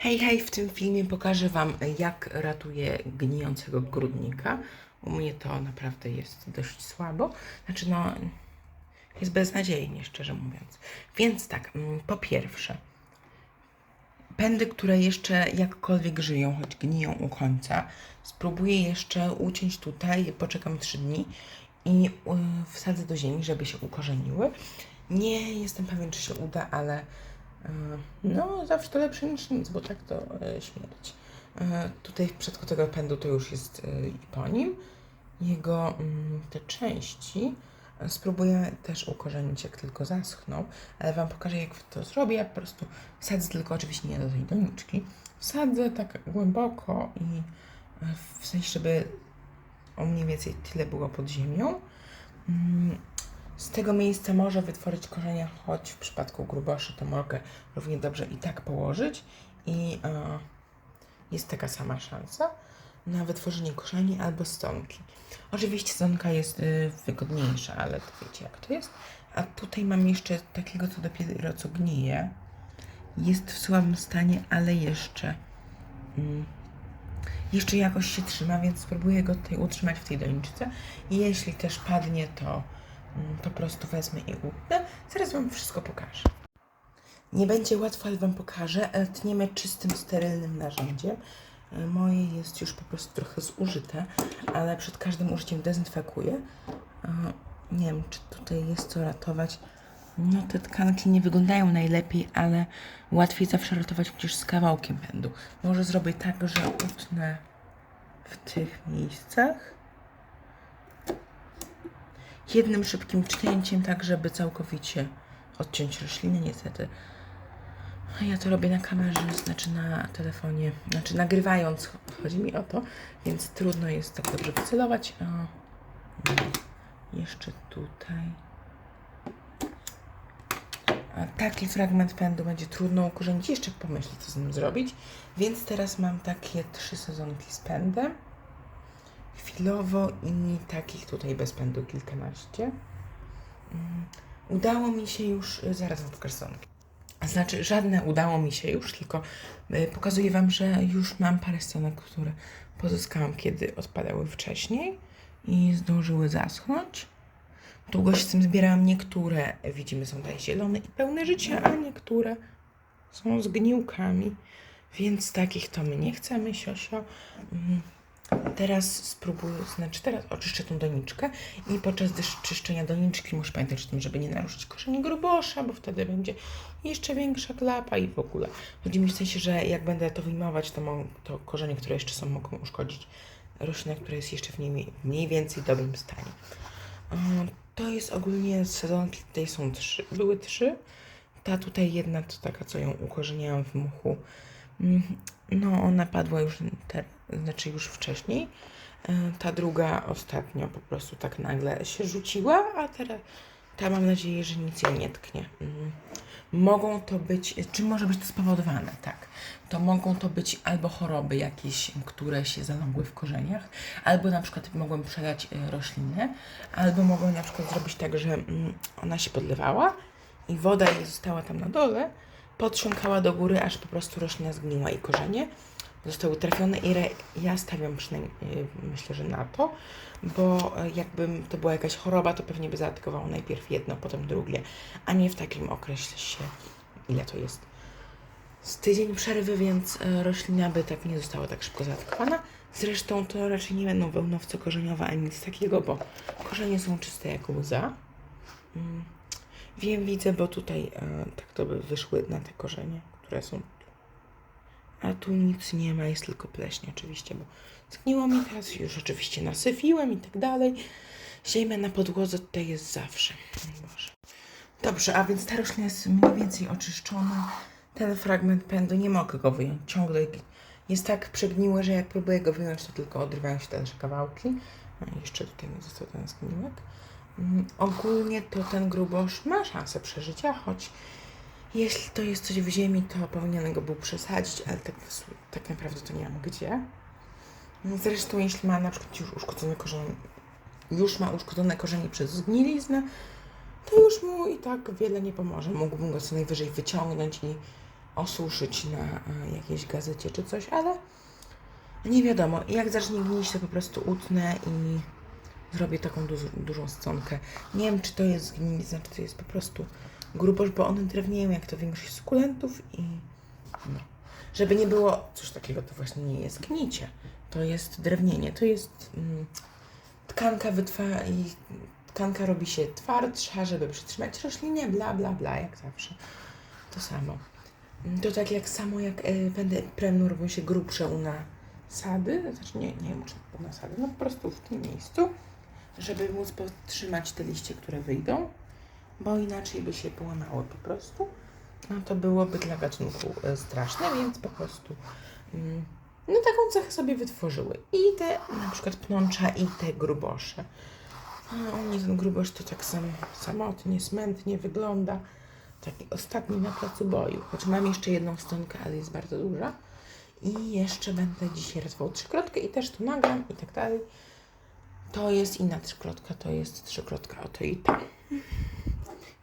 Hej, hej, w tym filmie pokażę Wam, jak ratuję gnijącego grudnika. U mnie to naprawdę jest dość słabo. Znaczy, no, jest beznadziejnie, szczerze mówiąc. Więc tak, mm, po pierwsze, pędy, które jeszcze jakkolwiek żyją, choć gniją u końca, spróbuję jeszcze uciąć tutaj, poczekam 3 dni i y, wsadzę do ziemi, żeby się ukorzeniły. Nie jestem pewien, czy się uda, ale no zawsze to lepsze niż nic, bo tak to y, śmierć. Y, tutaj w przypadku tego pędu to już jest y, po nim. Jego mm, te części spróbuję też ukorzenić, jak tylko zaschną, ale Wam pokażę, jak to zrobię. Ja po prostu wsadzę tylko oczywiście nie do tej doniczki. Wsadzę tak głęboko i w sensie, żeby o mniej więcej tyle było pod ziemią. Tego miejsca może wytworzyć korzenia, choć w przypadku gruboszy to mogę równie dobrze i tak położyć i e, jest taka sama szansa na wytworzenie korzeni albo stonki. Oczywiście stonka jest y, wygodniejsza, ale to wiecie jak to jest. A tutaj mam jeszcze takiego, co dopiero co gnije. Jest w słabym stanie, ale jeszcze mm, jeszcze jakoś się trzyma, więc spróbuję go tutaj utrzymać w tej doniczce. I jeśli też padnie, to po prostu wezmę i utnę. Zaraz Wam wszystko pokażę. Nie będzie łatwo, ale Wam pokażę. E, Tniemy czystym, sterylnym narzędziem. E, Moje jest już po prostu trochę zużyte, ale przed każdym użyciem dezynfekuję. E, Nie wiem, czy tutaj jest co ratować. No, te tkanki nie wyglądają najlepiej, ale łatwiej zawsze ratować przecież z kawałkiem pędu. Może zrobię tak, że utnę w tych miejscach jednym szybkim cznięciem, tak żeby całkowicie odciąć rośliny. Niestety a ja to robię na kamerze, znaczy na telefonie, znaczy nagrywając, chodzi mi o to, więc trudno jest tak dobrze wycelować. O, no, jeszcze tutaj. A taki fragment pędu będzie trudno ukorzenić, jeszcze pomyśleć, co z nim zrobić. Więc teraz mam takie trzy sezonki z pędem. Chwilowo i takich tutaj bez pędu kilkanaście. Mm, Udało mi się już, y, zaraz wam pokażę sezonki. Znaczy, żadne udało mi się już, tylko y, pokazuję Wam, że już mam parę stonek, które pozyskałam, kiedy odpadały wcześniej i zdążyły zaschnąć. Długo się z tym zbierałam. Niektóre, e, widzimy, są tutaj zielone i pełne życia, a niektóre są zgniłkami. Więc takich to my nie chcemy, siosio. Teraz spróbuję, znaczy teraz oczyszczę tą doniczkę i podczas czyszczenia doniczki muszę pamiętać o tym, żeby nie naruszyć korzeni grubosza, bo wtedy będzie jeszcze większa klapa i w ogóle. Chodzi mi w sensie, że jak będę to wyjmować, to, mo- to korzenie, które jeszcze są, mogą uszkodzić roślinę, która jest jeszcze w mniej, mniej więcej dobrym stanie. To jest ogólnie sezonki, tutaj są trzy, były trzy. Ta tutaj jedna to taka, co ją ukorzeniałam w muchu. Mm, No, ona padła już teraz, znaczy już wcześniej. E, Ta druga ostatnio po prostu tak nagle się rzuciła, a teraz ta mam nadzieję, że nic ją nie tknie. Mm. Mogą to być, czy może być to spowodowane? Tak. To mogą to być albo choroby jakieś, które się zalągły w korzeniach, albo na przykład mogłem przelać e, roślinę, albo mogłem na przykład zrobić tak, że mm, ona się podlewała i woda jej została tam na dole, podsiąkała do góry, aż po prostu roślina zgniła i korzenie zostały trafione i re, ja stawiam przynajmniej, y, myślę, że na to, bo y, jakby to była jakaś choroba, to pewnie by zaatakowało najpierw jedno, potem drugie, a nie w takim okresie, ile to jest. Z tydzień przerwy, więc y, roślina by tak nie została tak szybko zaatakowana. Zresztą to raczej nie będą wełnowce korzeniowe ani nic takiego, bo korzenie są czyste jak łza. Wiem, widzę, bo tutaj e, tak to by wyszły na te korzenie, które są tu. A tu nic nie ma, jest tylko pleśń oczywiście, bo zgniło mi teraz, już oczywiście nasyfiłem i tak dalej. Ziemia na podłodze tutaj jest zawsze. Boże. Dobrze, a więc ta roślina jest mniej więcej oczyszczona. Ten fragment pędu, nie mogę go wyjąć, ciągle jest tak przegniły, że jak próbuję go wyjąć, to tylko odrywają się dalsze kawałki. No i jeszcze tutaj mi został ten zgniłek. Mm, Ogólnie to ten grubosz ma szansę przeżycia, choć jeśli to jest coś w ziemi, to powinienem go był przesadzić, ale tak, tak naprawdę to nie mam gdzie. Zresztą jeśli ma na przykład już uszkodzone korzenie, już ma uszkodzone korzenie przez zgniliznę, to już mu i tak wiele nie pomoże. Mógłbym go co najwyżej wyciągnąć i osuszyć na e, jakiejś gazecie czy coś, ale nie wiadomo. Jak zacznie gnić, to po prostu utnę i zrobię taką dużą, dużą stonkę. Nie wiem, czy to jest gnić, znaczy to jest po prostu grubość, bo one drewnieją jak to większość sukulentów i no. Żeby nie było, coś takiego to właśnie nie jest gnicie. To jest drewnienie, to jest mm, tkanka wytwa i tkanka robi się twardsza, żeby przytrzymać roślinę, bla bla bla, jak zawsze. To samo. Mm, To tak jak samo jak e, będę premnu robią się grubsze u nasady, znaczy nie, nie wiem czy u nasady, no po prostu w tym miejscu, żeby móc podtrzymać te liście, które wyjdą, bo inaczej by się połamały po prostu. No to byłoby dla gatunku e, straszne, więc po prostu mm, no taką cechę sobie wytworzyły. I te na przykład pnącza i te grubosze. A mnie ten grubosz to tak sam, samotnie, smętnie wygląda. Taki ostatni na placu boju. Choć mam jeszcze jedną stonkę, ale jest bardzo duża. I jeszcze będę dzisiaj ratował trzykrotkę i też tu nagram i tak dalej. To jest inna trzykrotka, to jest trzykrotka oto i ta.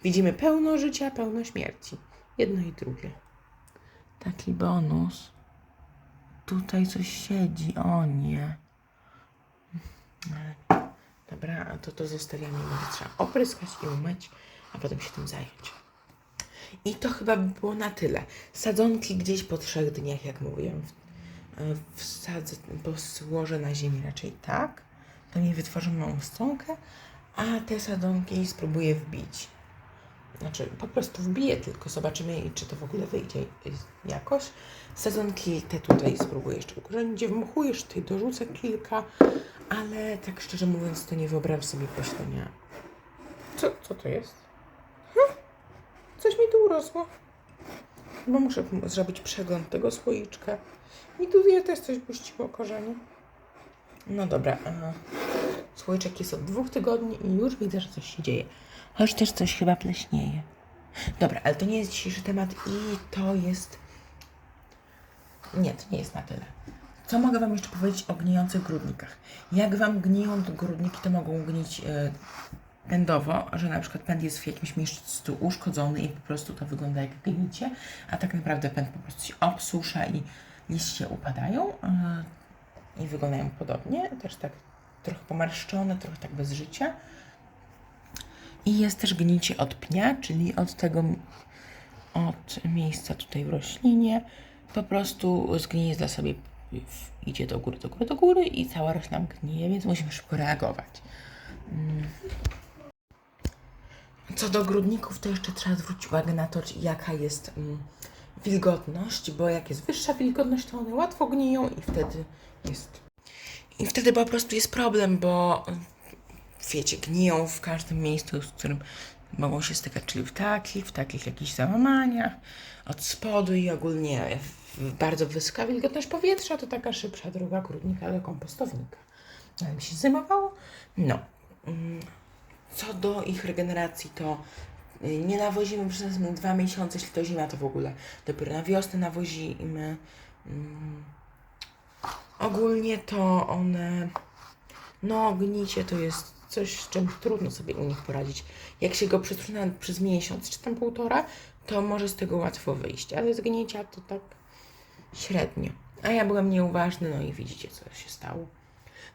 Widzimy pełno życia, pełno śmierci. Jedno i drugie. Taki bonus. Tutaj coś siedzi, o nie. Dobra, a to to zostawiamy, będzie trzeba opryskać i umyć, a potem się tym zająć. I to chyba by było na tyle. Sadzonki gdzieś po trzech dniach, jak mówiłem. Wsadzę, złożę na ziemi raczej tak. To nie wytworzę małą stonkę, a te sadzonki spróbuję wbić. Znaczy, po prostu wbiję, tylko zobaczymy, czy to w ogóle wyjdzie jakoś. Sezonki te tutaj spróbuję jeszcze ukorzenić w mchu, jeszcze tutaj dorzucę kilka, ale tak szczerze mówiąc, to nie wyobrażam sobie poślenia. Co, co to jest? Hm? Coś mi tu urosło. Bo muszę zrobić przegląd tego słoiczka. I tutaj też coś puściło korzenie. No dobra, słoiczek jest od dwóch tygodni i już widzę, że coś się dzieje. Choć też coś chyba pleśnieje. Dobra, ale to nie jest dzisiejszy temat i to jest... Nie, to nie jest na tyle. Co mogę Wam jeszcze powiedzieć o gnijących grudnikach? Jak Wam gniją grudniki, to mogą gnić e, pędowo, że na przykład pęd jest w jakimś miejscu uszkodzony i po prostu to wygląda jak gnicie, a tak naprawdę pęd po prostu się obsusza i liście upadają e, i wyglądają podobnie. Też tak trochę pomarszczone, trochę tak bez życia. I jest też gnicie od pnia, czyli od tego, od miejsca tutaj w roślinie. Po prostu zgnije sobie, idzie do góry, do góry, do góry i cała roślina gnije, więc musimy szybko reagować. Mm. Co do grudników, to jeszcze trzeba zwrócić uwagę na to, jaka jest mm, wilgotność, bo jak jest wyższa wilgotność, to one łatwo gniją i wtedy jest. I wtedy po prostu jest problem, bo wiecie, gniją w każdym miejscu, z którym mogą się stykać, czyli w takich, w takich jakichś załamaniach, od spodu i ogólnie bardzo wysoka wilgotność powietrza, to taka szybsza droga grudnika do kompostownika. Ale mi się zajmowało? No. Mm, Co do ich regeneracji, to nie nawozimy przez dwa miesiące, jeśli to zima, to w ogóle dopiero na wiosnę nawozimy. Mm, Ogólnie to one no, gnicie to jest coś, z czym trudno sobie u nich poradzić. Jak się go przetrzyma przez miesiąc czy tam półtora, to może z tego łatwo wyjść, ale z gnicia to tak średnio. A ja byłem nieuważny, no i widzicie, co się stało.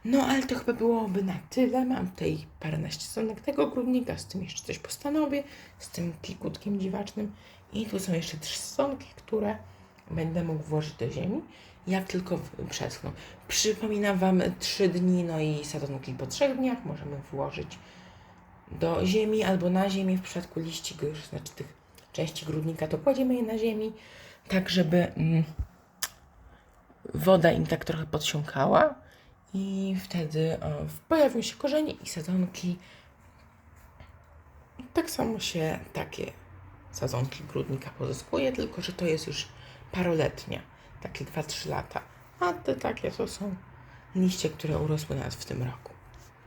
No, ale to chyba byłoby na tyle. Mam tutaj paręnaście stronek tego grudnika, z tym jeszcze coś postanowię, z tym klikutkiem dziwacznym. I tu są jeszcze trzy stronki, które będę mógł włożyć do ziemi, jak tylko przeschną. Przypominam Wam trzy dni, no i sadzonki po trzech dniach możemy włożyć do ziemi albo na ziemię. W przypadku liści, znaczy tych części grudnika, to kładziemy je na ziemi, tak żeby mm, woda im tak trochę podsiąkała i wtedy pojawią się korzenie i sadzonki. Tak samo się takie sadzonki grudnika pozyskuje, tylko że to jest już paroletnia, takie 2-3 lata. A te takie to są liście, które urosły nas w tym roku.